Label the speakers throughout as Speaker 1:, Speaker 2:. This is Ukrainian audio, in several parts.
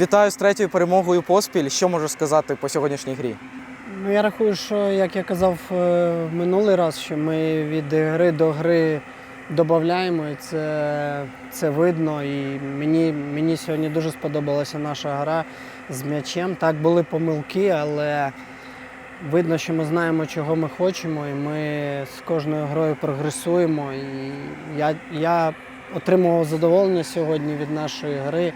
Speaker 1: Вітаю з третьою перемогою поспіль. Що можу сказати по сьогоднішній грі?
Speaker 2: Ну, я рахую, що як я казав е, минулий раз, що ми від гри до гри додаємо, і це, це видно. І мені, мені сьогодні дуже сподобалася наша гра з м'ячем. Так, були помилки, але видно, що ми знаємо, чого ми хочемо, і ми з кожною грою прогресуємо. І я, я отримував задоволення сьогодні від нашої гри.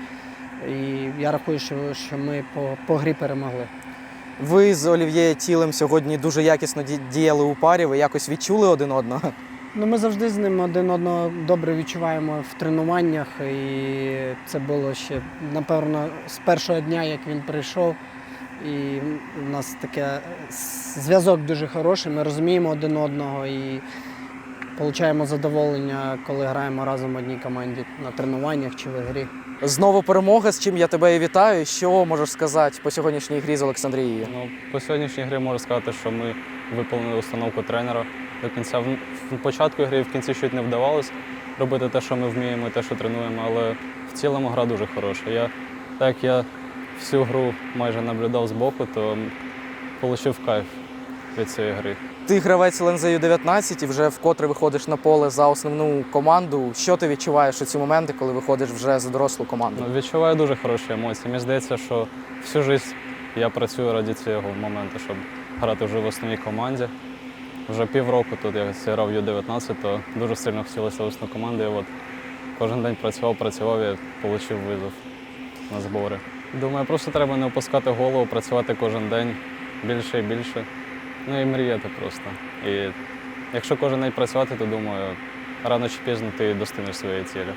Speaker 2: І я рахую, що, що ми по, по грі перемогли.
Speaker 1: Ви з Олів'є Тілем сьогодні дуже якісно діяли у парі. Ви якось відчули один одного.
Speaker 2: Ну, ми завжди з ним один одного добре відчуваємо в тренуваннях, і це було ще, напевно, з першого дня, як він прийшов. І у нас таке зв'язок дуже хороший, ми розуміємо один одного і отримуємо задоволення, коли граємо разом в одній команді на тренуваннях чи в грі.
Speaker 1: Знову перемога, з чим я тебе і вітаю. Що можеш сказати по сьогоднішній грі з Олександрією?
Speaker 3: Ну, по сьогоднішній грі можу сказати, що ми виконали установку тренера до кінця. В початку гри в кінці щось не вдавалось робити те, що ми вміємо, і те, що тренуємо, але в цілому гра дуже хороша. Я, так як я всю гру майже наблюдав збоку, то отримав кайф від цієї гри.
Speaker 1: Ти гравець ЛНЗ 19 і вже вкотре виходиш на поле за основну команду. Що ти відчуваєш у ці моменти, коли виходиш вже за дорослу команду?
Speaker 3: Ну, відчуваю дуже хороші емоції. Мені здається, що всю життя я працюю раді цього моменту, щоб грати вже в основній команді. Вже півроку тут я зіграв Ю-19, то дуже сильно хотілося в основну команду. І от кожен день працював, працював і отримав визов на збори. Думаю, просто треба не опускати голову, працювати кожен день більше і більше. Ну і мріяти просто. І якщо кожен день працювати, то думаю, рано чи пізно ти достигнеш своєї цілі.